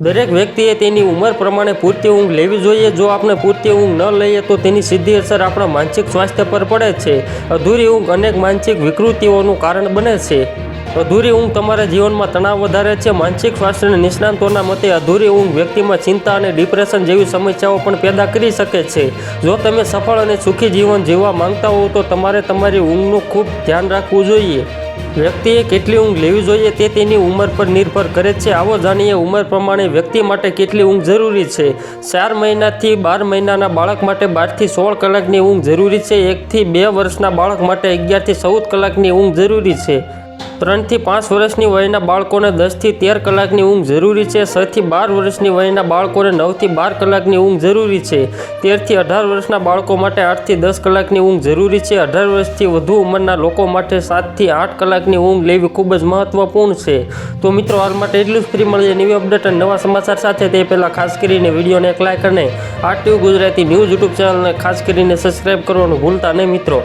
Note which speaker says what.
Speaker 1: દરેક વ્યક્તિએ તેની ઉંમર પ્રમાણે પૂરતી ઊંઘ લેવી જોઈએ. જો આપણે પૂરતી ઊંઘ ન લઈએ તો તેની સીધી અસર આપણા માનસિક સ્વાસ્થ્ય પર પડે છે. અધૂરી ઊંઘ અનેક માનસિક વિકૃતિઓનું કારણ બને છે. અધૂરી ઊંઘ તમારા જીવનમાં તણાવ વધારે છે. માનસિક સ્વાસ્થ્યના નિષ્ણાંતોના મતે અધૂરી ઊંઘ વ્યક્તિમાં ચિંતા અને ડિપ્રેશન જેવી સમસ્યાઓ પણ પેદા કરી શકે છે. જો તમે સફળ અને સુખી જીવન જીવવા માંગતા હો તો તમારે તમારી ઊંઘનું ખૂબ ધ્યાન રાખવું જોઈએ. વ્યક્તિએ કેટલી ઊંઘ લેવી જોઈએ તે તેની ઉંમર પર નિર્ભર કરે છે. આવો જાણીએ ઉંમર પ્રમાણે વ્યક્તિ માટે કેટલી ઊંઘ જરૂરી છે. ચાર મહિનાથી બાર મહિનાના બાળક માટે બારથી સોળ કલાકની ઊંઘ જરૂરી છે. એકથી બે વર્ષના બાળક માટે અગિયારથી ચૌદ કલાકની ઊંઘ જરૂરી છે. ત્રણથી પાંચ વર્ષની વયના બાળકોને દસથી તેર કલાકની ઊંઘ જરૂરી છે, છથી બાર વર્ષની વયના બાળકોને નવથી બાર કલાકની ઊંઘ જરૂરી છે, તેરથી અઢાર વર્ષના બાળકો માટે આઠથી દસ કલાકની ઊંઘ જરૂરી છે, અઢાર વર્ષથી વધુ ઉંમરના લોકો માટે સાતથી આઠ કલાકની ઊંઘ લેવી ખૂબ જ મહત્વપૂર્ણ છે. તો મિત્રો હાલ માટે એટલું જ. ફ્રી મળીએ નવી અપડેટ અને નવા સમાચાર સાથે. તે પહેલાં ખાસ કરીને વિડીયોને એક લાઇક અને આરટીયુ ગુજરાતી ન્યૂઝ યુટ્યુબ ચેનલને ખાસ કરીને સબસ્ક્રાઈબ કરવાનું ભૂલતા નહીં મિત્રો.